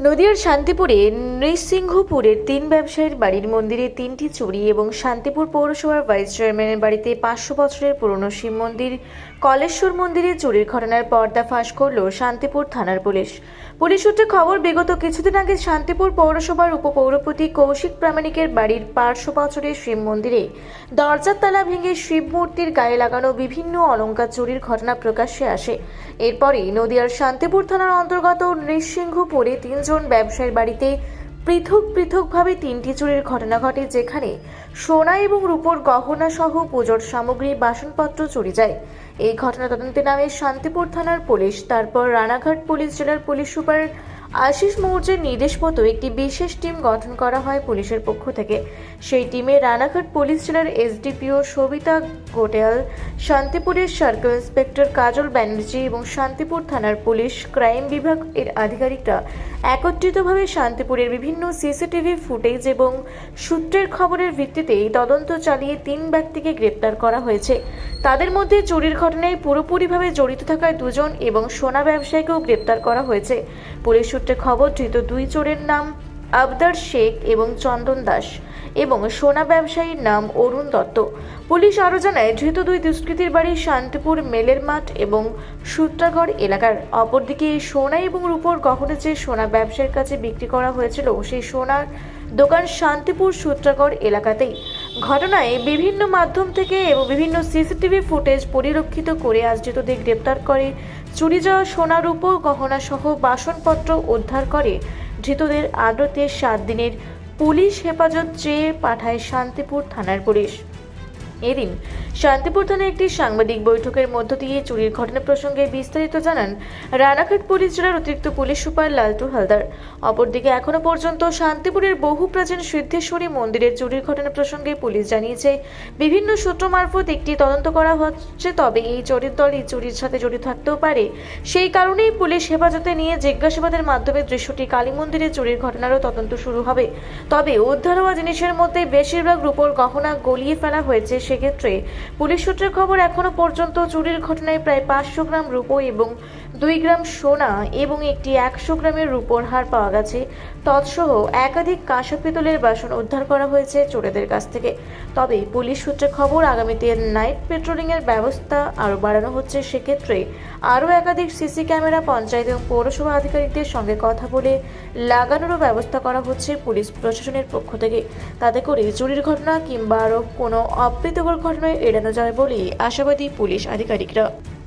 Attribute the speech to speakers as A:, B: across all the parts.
A: নদিয়ার শান্তিপুরে নৃসিংহপুরের তিন ব্যবসায়ীর বাড়ির মন্দিরে তিনটি চুরি এবং শান্তিপুর পৌরসভার ভাইস চেয়ারম্যানের বাড়িতে পাঁচশো বছরের পুরনো শিব মন্দির কলেশ্বর মন্দিরে চুরির ঘটনার পর্দা ফাঁস করল শান্তিপুর থানার পুলিশ। পুলিশ সূত্রে খবর, বিগত কিছুদিন আগে শান্তিপুর পৌরসভার উপপৌরপতি কৌশিক প্রামাণিকের বাড়ির পাঁচশো বছরের শিব মন্দিরে দরজার তালা ভেঙে শিব মূর্তির গায়ে লাগানো বিভিন্ন অলঙ্কার চুরির ঘটনা প্রকাশ্যে আসে। এরপরই নদিয়ার শান্তিপুর থানার অন্তর্গত নৃসিংহপুরে তিনজন ব্যবসায়ীর বাড়িতে পৃথক পৃথকভাবে তিনটি চুরির ঘটনা ঘটে, যেখানে সোনা এবং রূপোর গহনা সহ পুজোর সামগ্রী, বাসনপত্র চুরি যায়। এই ঘটনা তদন্তে নামে শান্তিপুর থানার পুলিশ তারপর রানাঘাট পুলিশ জেলার পুলিশ সুপার আশিস মৌর্যের নির্দেশ মতো একটি বিশেষ টিম গঠন করা হয় পুলিশের পক্ষ থেকে। সেই টিমে রানাঘাট পুলিশ জেলার এসডিপিও সবিতা গোটেল, শান্তিপুরের সার্কেল ইন্সপেক্টর কাজল ব্যানার্জি এবং শান্তিপুর থানার পুলিশ ক্রাইম বিভাগ এর আধিকারিকরা একত্রিতভাবে শান্তিপুরের বিভিন্ন সিসিটিভি ফুটেজ এবং সূত্রের খবরের ভিত্তিতে তদন্ত চালিয়ে তিন ব্যক্তিকে গ্রেপ্তার করা হয়েছে। তাদের মধ্যে চুরির ঘটনায় পুরোপুরিভাবে জড়িত থাকায় দুজন এবং সোনা ব্যবসায়ীকেও গ্রেপ্তার করা হয়েছে। পুলিশ সূত্রে খবর, ধৃত দুই চোরের নাম আবদার শেখ এবং চন্দন দাস এবং সোনা ব্যবসায়ীর নাম অরুণ দত্ত। পুলিশ আরও জানায়, ধৃত দুই দুষ্কৃতীর বাড়ি শান্তিপুর মেলের মাঠ এবং সূত্রাগড় এলাকার। অপরদিকে সোনা এবং রূপোর গহনা যে সোনা ব্যবসায়ীর কাছে বিক্রি করা হয়েছিল, সেই সোনার দোকান শান্তিপুর সূত্রাগড় এলাকাতেই। ঘটনায় বিভিন্ন মাধ্যম থেকে এবং বিভিন্ন সিসিটিভি ফুটেজ পরিলক্ষিত করে আজ ধৃতদের গ্রেপ্তার করে। চুরি যাওয়া সোনা রূপ গহনা সহ বাসনপত্র উদ্ধার করে। ধৃতদের আদতে সাত দিনের পুলিশ হেফাজত চেয়ে পাঠায় শান্তিপুর থানার পুলিশ। এদিন শান্তিপুর থানায় একটি সাংবাদিক বৈঠকের মধ্য দিয়ে চুরির ঘটনা প্রসঙ্গে বিস্তারিত জানান রানাঘাট পুলিশ জেলার অতিরিক্ত পুলিশ সুপার লালটু হালদার। অপরদিকে এখনও পর্যন্ত শান্তিপুরের বহু প্রাচীন সিদ্ধেশ্বরী মন্দিরের চুরির ঘটনা প্রসঙ্গে পুলিশ জানিয়েছে, বিভিন্ন সূত্র মারফত একটি তদন্ত করা হচ্ছে, তবে এই চোরের দল এই চুরির সাথে জড়িত থাকতেও পারে। সেই কারণেই পুলিশ হেফাজতে নিয়ে জিজ্ঞাসাবাদের মাধ্যমে দৃশ্যটি কালী মন্দিরে চুরির ঘটনারও তদন্ত শুরু হবে। তবে উদ্ধার হওয়া জিনিসের মধ্যে বেশিরভাগ রূপোর গহনা গলিয়ে ফেলা হয়েছে সেক্ষেত্রে পুলিশ সূত্রের খবর এখনও পর্যন্ত চুরির ঘটনায় প্রায় পাঁচশো গ্রাম রূপো এবং দুই গ্রাম সোনা এবং একটি একশো গ্রামের রূপোর হার পাওয়া গেছে। তৎসহ একাধিক কাঁসা পিতলের বাসন উদ্ধার করা হয়েছে চোরেদের কাছ থেকে। তবে পুলিশ সূত্রে খবর, আগামীতে নাইট পেট্রোলিংয়ের ব্যবস্থা আরও বাড়ানো হচ্ছে। সেক্ষেত্রে আরও একাধিক সিসি ক্যামেরা, পঞ্চায়েত এবং পৌরসভা আধিকারিকদের সঙ্গে কথা বলে লাগানোরও ব্যবস্থা করা হচ্ছে পুলিশ প্রশাসনের পক্ষ থেকে। তাতে করে চুরির ঘটনা কিংবা আরও কোনো অপ্রীতকর ঘটনায় এড়ানো যায় বলেই আশাবাদী পুলিশ আধিকারিকরা।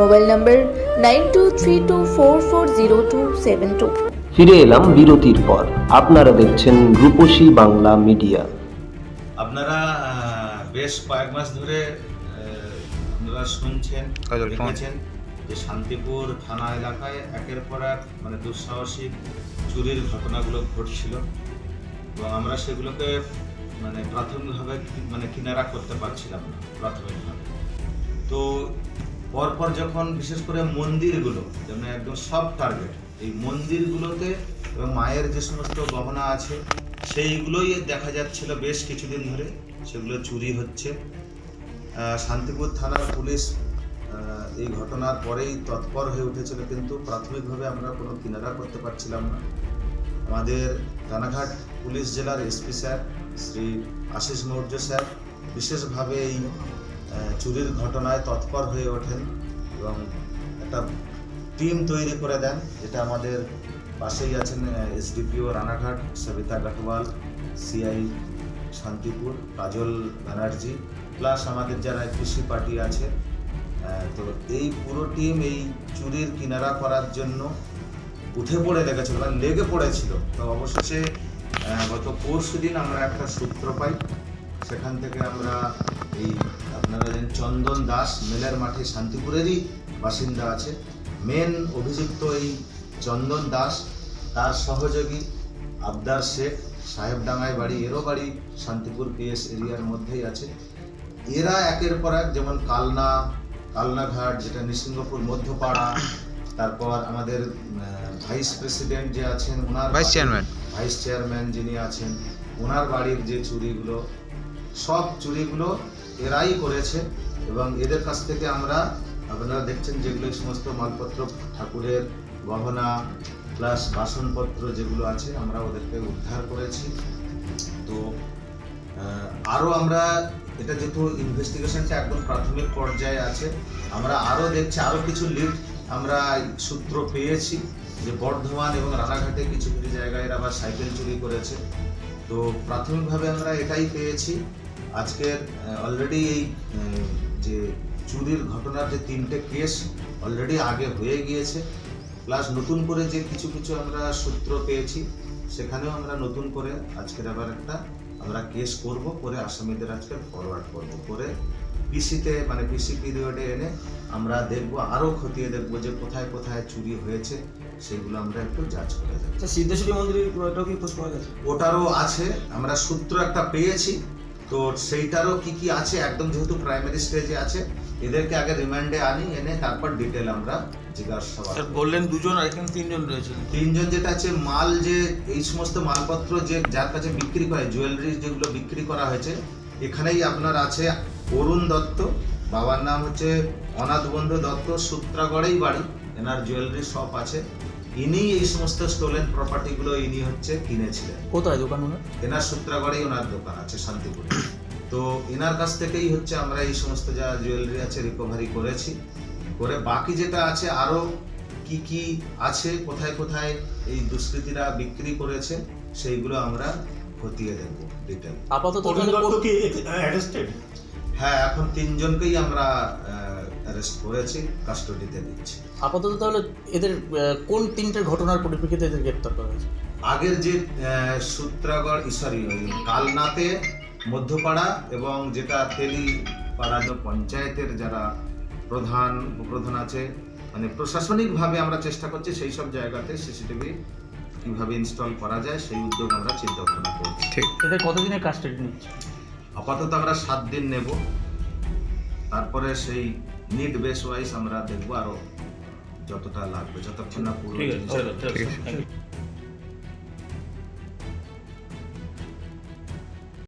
A: Mobile number nine two three two four four zero two seven two.
B: ফিরে এলাম বিরতির পর। আপনারা দেখছেন রূপসী বাংলা মিডিয়া।
C: আপনারা বেশ কয়েক মাস ধরে আপনারা শুনছেন দেখেছেন যে শান্তিপুর থানা এলাকায় একের পর এক মানে দুঃসাহসিক চুরির ঘটনাগুলো ঘটছিল। এবং আমরা সেগুলোকে মানে প্রাথমিকভাবে মানে কিনারা করতে পারছিলাম না প্রাথমিকভাবে। তো পরপর যখন বিশেষ করে মন্দিরগুলো, যেমন একদম সব টার্গেট এই মন্দিরগুলোতে এবং মায়ের যে সমস্ত গহনা আছে, সেইগুলোই দেখা যাচ্ছিল বেশ কিছুদিন ধরে। সেগুলো চুরি হচ্ছে। শান্তিপুর থানার পুলিশ এই ঘটনার পরেই তৎপর হয়ে উঠেছিল, কিন্তু প্রাথমিকভাবে আমরা কোনো কিনারা করতে পারছিলাম না। আমাদের রানাঘাট পুলিশ জেলার SP sir, Shri Ashis Maurya sir, বিশেষভাবে এই চুরির ঘটনায় তৎপর হয়ে ওঠেন এবং একটা টিম তৈরি করে দেন, যেটা আমাদের পাশেই আছেন SDPO Ranaghat, Sabita Gatwal CI Shantipur, Kajal Banerjee, plus আমাদের যারা কৃষি পার্টি আছে। তো এই পুরো টিম এই চুরির কিনারা করার জন্য উঠে পড়ে লেগেছিল মানে লেগে পড়েছিল। তো অবশেষে গত পরশু দিন আমরা একটা সূত্র পাই, সেখান থেকে আমরা এই আপনারা জানেন চন্দন দাস মেলের মাঠে শান্তিপুরেরই বাসিন্দা আছে। মেন অভিযুক্ত এই চন্দন দাস তার সহযোগী আবদার শেখ সাহেবডাঙ্গায় বাড়ি এরও বাড়ি শান্তিপুর পিএস এরিয়ার মধ্যেই আছে। এরা একের পর এক যেমন কালনা কালনাঘাট যেটা নৃসিংহপুর মধ্যপাড়া তারপর আমাদের ভাইস প্রেসিডেন্ট যে আছেন ওনার
D: ভাইস চেয়ারম্যান।
C: ভাইস চেয়ারম্যান যিনি আছেন ওনার বাড়ির যে চুরিগুলো সব চুরিগুলো এরাই করেছে এবং এদের কাছ থেকে আমরা, আপনারা দেখছেন যেগুলো সমস্ত মালপত্র, ঠাকুরের গহনা প্লাস বাসনপত্র যেগুলো আছে, আমরা ওদেরকে উদ্ধার করেছি। তো আরও আমরা, এটা যেহেতু ইনভেস্টিগেশনটা একদম প্রাথমিক পর্যায়ে আছে, আমরা আরও দেখছি, আরও কিছু লিড আমরা সূত্র পেয়েছি যে বর্ধমান এবং রানাঘাটে কিছু কিছু জায়গায় এরা আবার সাইকেল চুরি করেছে। তো, প্রাথমিকভাবে আমরা এটাই পেয়েছি। আজকের অলরেডি এই যে চুরির ঘটনার যে তিনটে কেস অলরেডি আগে হয়ে গিয়েছে প্লাস নতুন করে যে কিছু কিছু আমরা সূত্র পেয়েছি সেখানেও আমরা নতুন করে আজকের আবার একটা আমরা কেস করব করে আসামিদের আজকে ফরওয়ার্ড করব করে পিসিতে মানে পিসি পিরিয়ডে এনে আমরা দেখব আরও খতিয়ে দেখব যে কোথায় কোথায় চুরি হয়েছে সেগুলো আমরা একটু যাচ করে দেখব।
E: আচ্ছা সিদ্ধেশ্বরী মন্দিরের পুরোটাও কি খোঁজ পাওয়া গেছে?
C: ওটারও আছে আমরা সূত্র একটা পেয়েছি তো সেইটারও কি কি আছে? একদম যেহেতু প্রাইমারি স্টেজে আছে এদেরকে আগে রিমান্ডে আনি এনে তারপর ডিটেল আমরা জিজ্ঞাসাবাদ
E: বললেন দুজন আর এখানে তিনজন রয়েছে
C: তিনজন যেটা আছে মাল যে এই সমস্ত মালপত্র যে যার কাছে বিক্রি করে জুয়েলারি যেগুলো বিক্রি করা হয়েছে এখানেই আপনার আছে অরুণ দত্ত বাবার নাম হচ্ছে অনাথ বন্ধু দত্ত সূত্রাগড়েই বাড়ি এনার জুয়েলারি শপ আছে। ইনি এই সমস্ত স্টোলেন প্রপার্টিগুলো ইনি হচ্ছে কিনেছিলেন।
E: কোথায় দোকান ওনার?
C: এনার সূত্রাগড়েই ওনার দোকান আছে শান্তিপুরে। তো এনার কাছ থেকেই হচ্ছে আমরা এই সমস্ত যা জুয়েলারি আছে রিকভারি করেছি। করে বাকি যেটা আছে আরও কি কি আছে কোথায় কোথায় এই দুষ্কৃতীরা বিক্রি করেছে সেইগুলো আমরা খতিয়ে দেখব ডিটেল
E: আপাতত
C: হ্যাঁ এখন তিনজনকেই আমরা অ্যারেস্ট করেছি কাস্টডিতে দিচ্ছি।
E: আপাতত তাহলে এদের কোন তিনটে ঘটনার পরিপ্রেক্ষিতে এদের গ্রেপ্তার করা হয়েছে?
C: আগের যে সূত্রাগড় সরি কালনাতে মধ্যপাড়া এবং যেটা তেলিপাড়া যে পঞ্চায়েতের যারা প্রধান উপপ্রধান আছে মানে প্রশাসনিকভাবে আমরা চেষ্টা করছি সেই সব জায়গাতে সিসিটিভি কীভাবে ইনস্টল করা যায় সেই উদ্যোগ আমরা চিন্তা ভাবনা করছি।
D: ঠিক।
E: এদের কতদিনের কাস্টাডি নিচ্ছে?
C: আপাতত আমরা সাত দিন নেব। তারপরে সেই নিড বেস ওয়াইজ আমরা দেখব আরও যতটা লাগবে যতক্ষণ না পুরো
E: ঠিক আছে